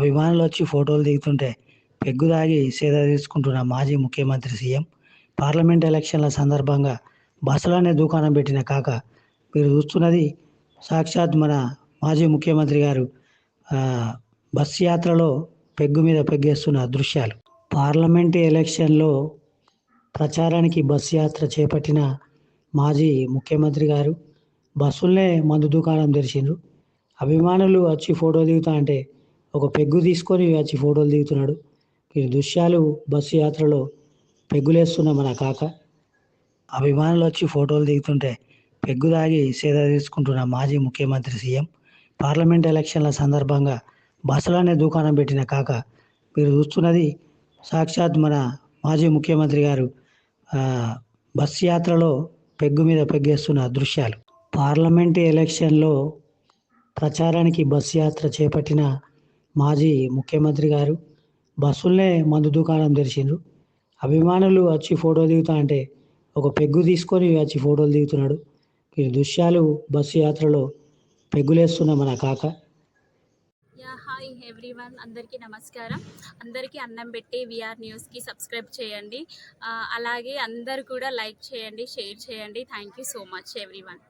అభిమానులు వచ్చి ఫోటోలు దిగుతుంటే పెగ్గు దాగి సేద తీసుకుంటున్న మాజీ ముఖ్యమంత్రి సీఎం పార్లమెంట్ ఎలక్షన్ల సందర్భంగా బస్సులనే దుకాణం పెట్టిన కాక మీరు చూస్తున్నది సాక్షాత్ మన మాజీ ముఖ్యమంత్రి గారు బస్ యాత్రలో పెగ్గు మీద పెగ్గేస్తున్న దృశ్యాలు. పార్లమెంట్ ఎలక్షన్లో ప్రచారానికి బస్ యాత్ర చేపట్టిన మాజీ ముఖ్యమంత్రి గారు బస్సులనే మందు దుకాణం తెరిచిండ్రు. అభిమానులు వచ్చి ఫోటో దిగుతా అంటే ఒక పెగ్గు తీసుకొని వచ్చి ఫోటోలు దిగుతున్నాడు. ఈ దృశ్యాలు బస్సు యాత్రలో పెగ్గులేస్తున్న మన కాక. అభిమానులు వచ్చి ఫోటోలు దిగుతుంటే పెగ్గు దాగి సేద తీసుకుంటున్న మాజీ ముఖ్యమంత్రి సీఎం పార్లమెంట్ ఎలక్షన్ల సందర్భంగా బస్సులనే దుకాణం పెట్టిన కాక. మీరు చూస్తున్నది సాక్షాత్ మన మాజీ ముఖ్యమంత్రి గారు బస్ యాత్రలో పెగ్గు మీద పెగ్గేస్తున్న దృశ్యాలు. పార్లమెంట్ ఎలక్షన్లో ప్రచారానికి బస్ యాత్ర చేపట్టిన మాజీ ముఖ్యమంత్రి గారు బస్సులనే మందు దుకాణం తెరిచిండ్రు. అభిమానులు వచ్చి ఫోటో దిగుతా అంటే ఒక పెగ్గు తీసుకొని వచ్చి ఫోటోలు దిగుతున్నాడు. ఈ దృశ్యాలు బస్సు యాత్రలో పెగ్గులేస్తున్న మన కాక. Yeah hi everyone. అందరికీ నమస్కారం. అందరికీ అన్నం పెట్టి విఆర్ న్యూస్కి సబ్స్క్రైబ్ చేయండి. అలాగే అందరు కూడా లైక్ చేయండి షేర్ చేయండి. Thank you so much everyone.